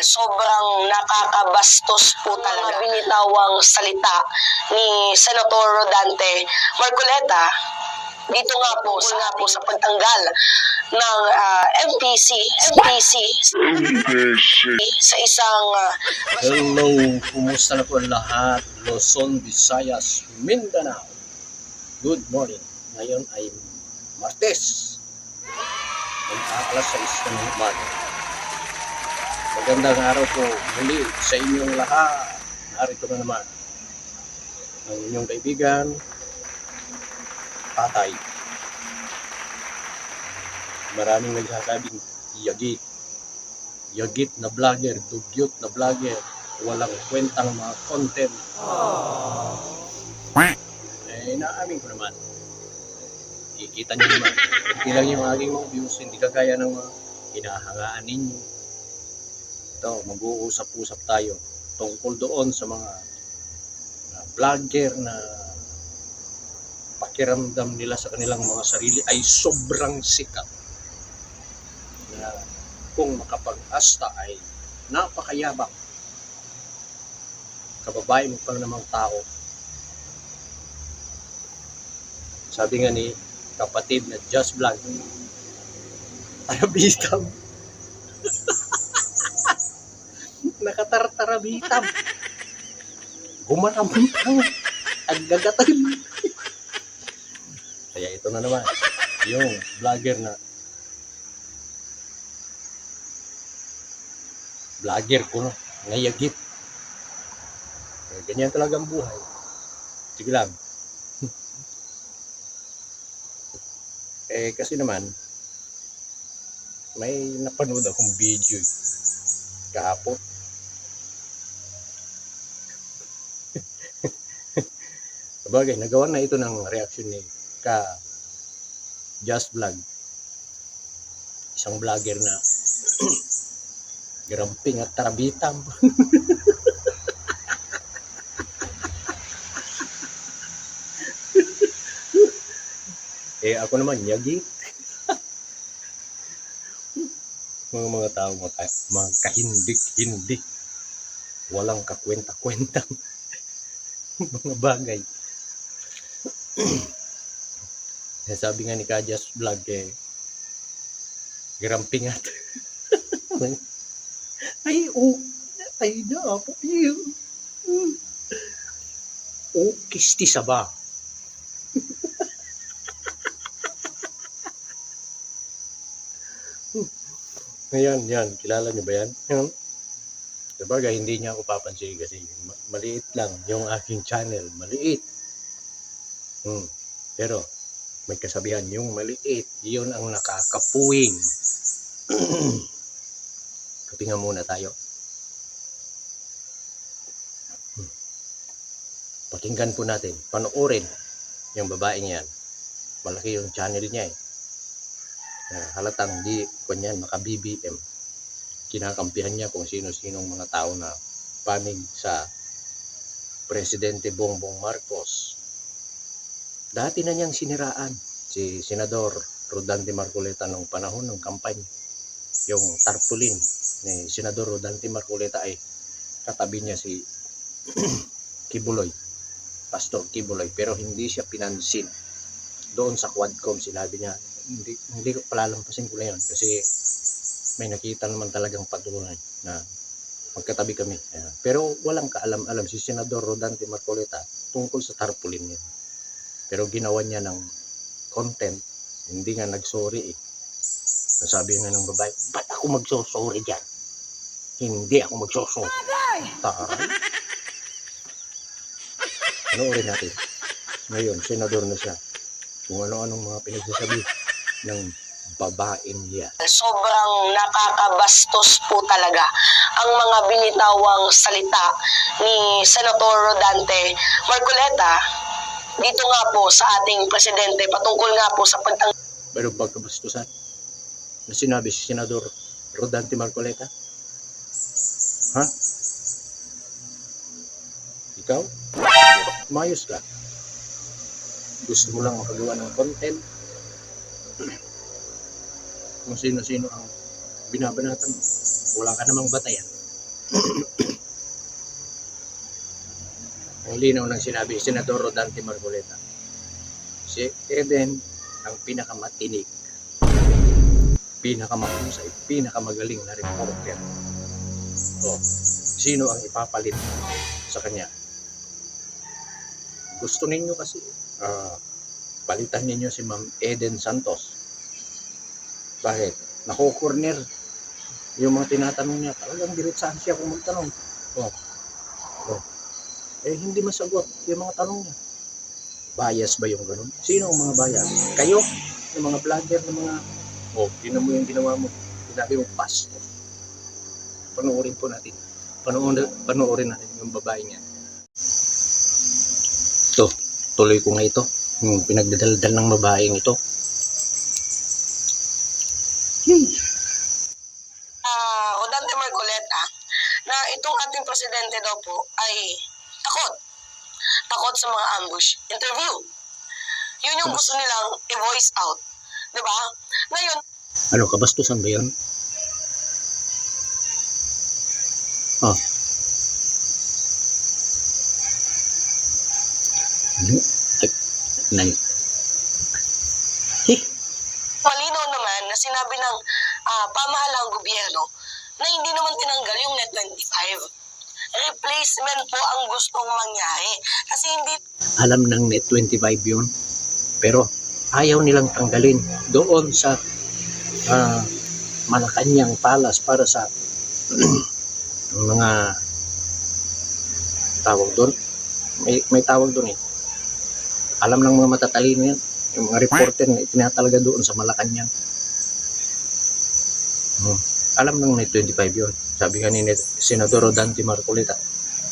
Sobrang nakakabastos po talaga binitawang salita ni Senator Rodante Marcoleta dito nga po sa nga po sa pagtanggal ng ah, MPC MPC sa isang ah, Hello, kumusta na po ang lahat? Luzon, Visayas, Mindanao. Good morning. Ngayon ay Martes. Mag-aalas sa isa ng umaga. Magandang araw po muli sa inyong lahat. Narito na naman ang inyong kaibigan, Tatay. Maraming nagsasabing yagit yagit na vlogger, dugyot na vlogger, walang kwentang mga content. Eh, naamin ko naman. Kikita niyo naman. Hindi lang yung aking mga views, hindi kagaya ng mga hinahangaan ninyo. Ito, mag-uusap-usap tayo tungkol doon sa mga na vlogger na pakiramdam nila sa kanilang mga sarili ay sobrang sikat. Na kung makapag-asta ay napakayabang. Kababae mo pa namang tao. Sabi nga ni kapatid na Just Vlog, tarabitam. Nakatartarabitam. Gumaramutang. Agagatan. Kaya ito na naman, yung vlogger na vlogger ko no, ngayagit. Eh, ganyan talaga ang buhay. Sige lang. eh, kasi naman, may napanood akong video eh, kahapon. Sabagay, nagawa na ito ng reaction ni ka Just Vlog. Isang vlogger na Geramping at tarabitam. eh ako naman, yagi. mga mga tao mga, mga kahindik-hindik. Walang kakwenta-kwentang mga bagay. Eh, Sabi nga ni Kajas Vlog eh, geramping at ay, oh, ay na po. Oh, kisti sa ba? Ngayon, yan, kilala niyo ba yan? Yan. Sabagay, hindi niya ako papansin kasi ma- maliit lang yung aking channel, maliit. Hmm. Pero, may kasabihan, yung maliit, yun ang nakakapuwing. Kapinga muna tayo. Hmm. Pakinggan po natin, panoorin yung babaeng yan. Malaki yung channel niya eh. Ah, halatang di kanyan maka BBM. Kinakampihan niya kung sino-sinong mga tao na panig sa Presidente Bongbong Marcos. Dati na niyang siniraan si Senador Rodante Marcoleta nung panahon ng kampanya. Yung tarpaulin ni Senador Rodante Marcoleta ay katabi niya si Kibuloy, Pastor Kibuloy, pero hindi siya pinansin. Doon sa Quadcom, sinabi niya, hindi, hindi ko palalampasin ko na yun kasi may nakita naman talagang patuloy na magkatabi kami. Pero walang kaalam-alam si Senador Rodante Marcoleta tungkol sa tarpaulin niya. Pero ginawa niya ng content, hindi nga nagsorry eh. Sabi nga ng babae, ba't ako magsosorry dyan? Hindi ako magsosorry. Taray. Panoorin natin. Ngayon, senador na siya. Kung ano-anong mga pinagsasabi ng babaeng niya. sobrang nakakabastos po talaga ang mga binitawang salita ni Senator Rodante Marcoleta dito nga po sa ating presidente patungkol nga po sa pagtang Pero pagkabastusan na sinabi si Senador Rodante Marcoleta? Ha? Ikaw? Mayos ka. Gusto mo lang makagawa ng content. Kung sino-sino ang binabanatan mo. Wala ka namang batayan. ang linaw ng sinabi, Senador Rodante Margoleta. Si Eden ang pinakamatinig, pinakamahusay, pinakamagaling na reporter. O, sino ang ipapalit sa kanya? Gusto ninyo kasi ah, palitan ninyo si Ma'am Eden Santos. Bakit? Nako-corner yung mga tinatanong niya. Talagang diretsahan siya kung magtanong. Oh. Oh. Eh, hindi masagot yung mga tanong niya. Bias ba yung ganun? Sino ang mga bias? Kayo? Yung mga vlogger, ng mga... Oh, tinan mo yung ginawa mo. Sinabi mo, pastor. Panoorin po natin. Panoorin, panoorin natin yung babae niya. Ito, tuloy ko nga ito. Yung pinagdadaldal ng babaeng ito. ah Rodante Marcoleta na itong ating presidente daw po ay takot. Takot sa mga ambush interview. Yun yung gusto nilang i-voice out. ba? Ngayon, Ano, kabastusan ba yan? Ah. Ano? Ay, nay. Hi. malinaw naman na sinabi ng ah, pamahalang gobyerno na hindi naman tinanggal yung Net 25. Replacement po ang gustong mangyari. Kasi hindi Alam ng net 25 yun. Pero ayaw nilang tanggalin doon sa ah, Malacanang Palace para sa mga tawag doon. May, may tawag doon eh. Alam ng mga matatalino yan. Yung mga reporter na itinatalaga doon sa Malacanang. Hmm. Alam ng net 25 yun. Sabi nga ni Senador Dante Marcolita,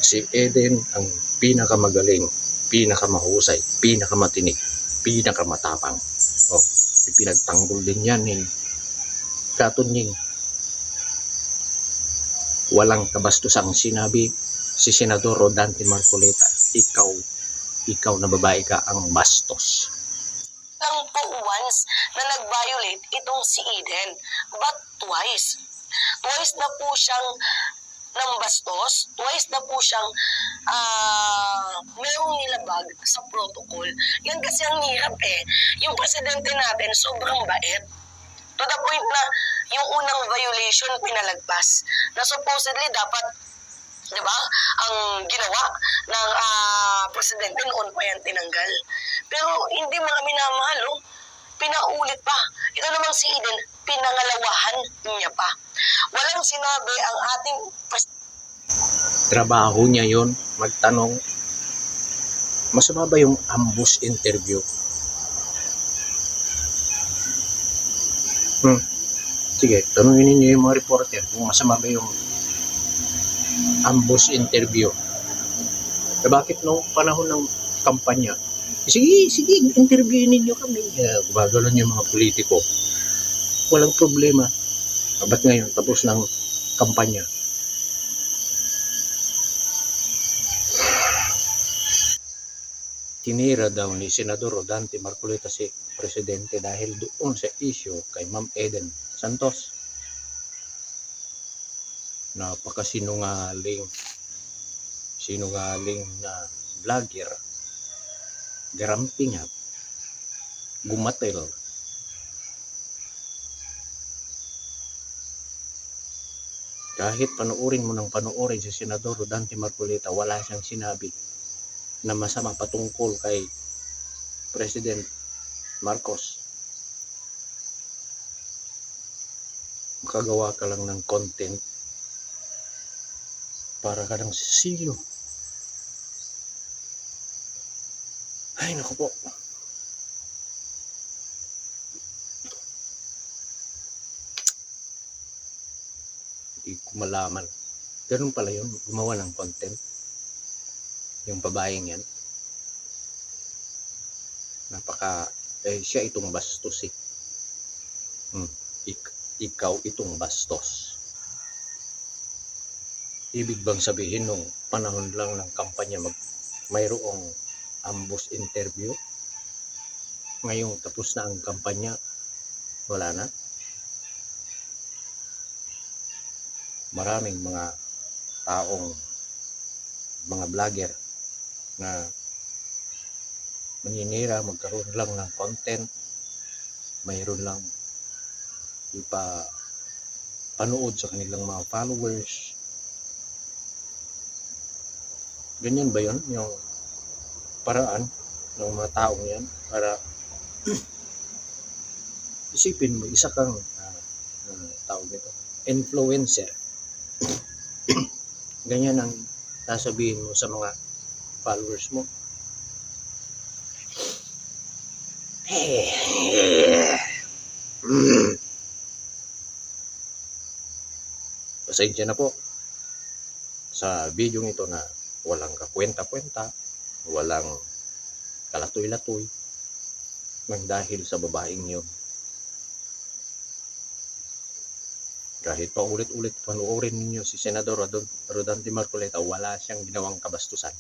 si Eden ang pinakamagaling, pinakamahusay, pinakamatinig, pinakamatapang. O, ipinagtanggol din yan ni Katunying. Walang kabastusang sinabi si Senador Rodante Marcoleta, ikaw, ikaw na babae ka ang bastos. lang po once na nag-violate itong si Eden, but twice. Twice na po siyang ng bastos, twice na po siyang ah merong nilabag sa protocol. Yan kasi ang hirap eh. Yung presidente natin sobrang bait. To the point na yung unang violation pinalagpas. Na supposedly dapat 'di ba? Ang ginawa ng ah, presidente noon pa yan tinanggal. Pero hindi mga minamahal, oh. Pinaulit pa. Ito namang si Eden, pinangalawahan niya pa. Sinabi ang ating Trabaho niya yon magtanong. Masama ba yung ambush interview? Hmm. Sige, tanungin ninyo yung mga reporter kung masama ba yung ambush interview. Eh bakit no panahon ng kampanya? Sige, sige, interview ninyo kami. Uh, gumagano'n yung mga politiko. Walang problema. Ah, Ba't ngayon, tapos ng kampanya? tinira daw ni Senador Rodante Marcoleta si Presidente dahil doon sa issue kay Ma'am Eden Santos. Napakasinungaling sinungaling na vlogger garamping at gumatel kahit panuorin mo ng panuorin si Senador Rodante Marcoleta wala siyang sinabi na masama patungkol kay President Marcos. Makagawa ka lang ng content para ka ng sino. Ay, naku po. Malaman. Ganun pala yun, gumawa ng content. Yung babaeng yan. Napaka eh, siya itong bastos eh. Hmm. Ik- ikaw itong bastos. Ibig bang sabihin nung panahon lang ng kampanya mag mayroong ambush interview? Ngayong tapos na ang kampanya wala na maraming mga taong mga vlogger na maninira, magkaroon lang ng content, mayroon lang ipa panood sa kanilang mga followers. Ganyan ba yun? Yung paraan ng mga taong yan para isipin mo, isa kang uh, tawag nito, influencer. Ganyan ang sasabihin mo sa mga followers mo. Pasensya na po sa video ito na walang kakwenta-kwenta, walang kalatoy-latoy, nang dahil sa babaeng yun. Kahit pa ulit-ulit panuorin ninyo si Senador Rodante Marcoleta, wala siyang ginawang kabastusan.